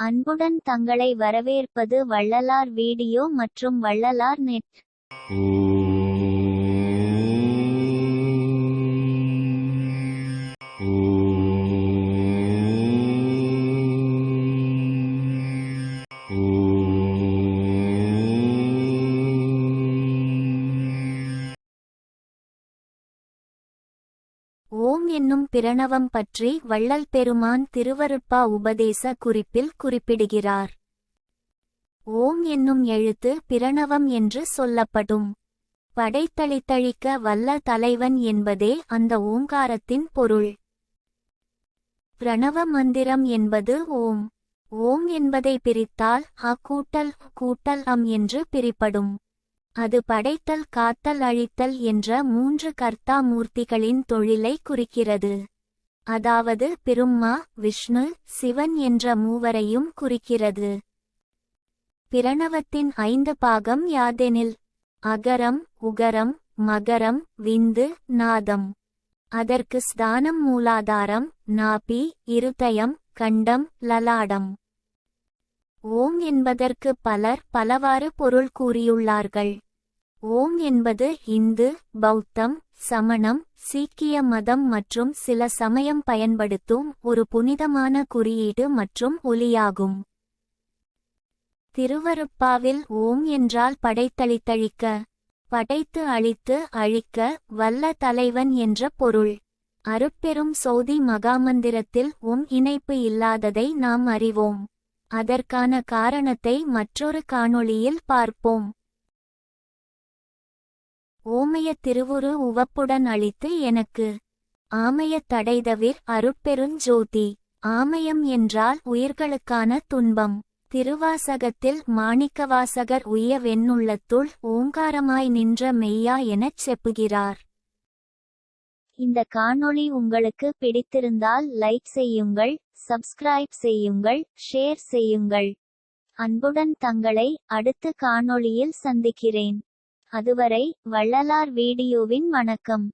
அன்புடன் தங்களை வரவேற்பது வள்ளலார் வீடியோ மற்றும் வள்ளலார் நெட். ஓம் என்னும் பிரணவம் பற்றி வள்ளல் பெருமான் திருவருட்பா உபதேச குறிப்பில் குறிப்பிடுகிறார். ஓம் என்னும் எழுத்து பிரணவம் என்று சொல்லப்படும். படைத்தளித்தழிக்க வல்ல தலைவன் என்பதே அந்த ஓங்காரத்தின் பொருள். பிரணவ மந்திரம் என்பது ஓம். ஓம் என்பதை பிரித்தால் அ கூட்டல் கூட்டல் அம் என்று பிரிப்படும். அது படைத்தல் காத்தல் அழித்தல் என்ற மூன்று கர்த்தா மூர்த்திகளின் தொழிலை குறிக்கிறது. அதாவது பெரும்மா விஷ்ணு சிவன் என்ற மூவரையும் குறிக்கிறது. பிரணவத்தின் ஐந்து பாகம் யாதெனில் அகரம் உகரம் மகரம் விந்து நாதம். அதற்கு ஸ்தானம் மூலாதாரம் நாபி இருதயம் கண்டம் லலாடம். ஓம் என்பதற்கு பலர் பலவாறு பொருள் கூறியுள்ளார்கள். ஓம் என்பது இந்து பௌத்தம் சமணம் சீக்கிய மதம் மற்றும் சில சமயம் பயன்படுத்தும் ஒரு புனிதமான குறியீடு மற்றும் ஒலியாகும். திருவருப்பாவில் ஓம் என்றால் படைத்தளித்தழிக்க படைத்து அழித்து அழிக்க வல்ல தலைவன் என்ற பொருள். அருப்பெரும் சௌதி மகாமந்திரத்தில் ஓம் இணைப்பு இல்லாததை நாம் அறிவோம். அதற்கான காரணத்தை மற்றொரு காணொளியில் பார்ப்போம். ஓமைய திருவுரு உவப்புடன் அளித்து எனக்கு ஆமையத் தடைதவிர் அருட்பெருஞ்சோதி ஆமயம் என்றால் உயிர்களுக்கான துன்பம். திருவாசகத்தில் மாணிக்கவாசகர் உய வெண்ணுள்ளத்துள் ஓங்காரமாய் நின்ற மெய்யா எனச் செப்புகிறார். இந்த காணொளி உங்களுக்கு பிடித்திருந்தால் லைக் செய்யுங்கள் சப்ஸ்கிரைப் செய்யுங்கள் ஷேர் செய்யுங்கள். அன்புடன் தங்களை அடுத்த காணொளியில் சந்திக்கிறேன். அதுவரை வள்ளலார் வீடியோவின் வணக்கம்.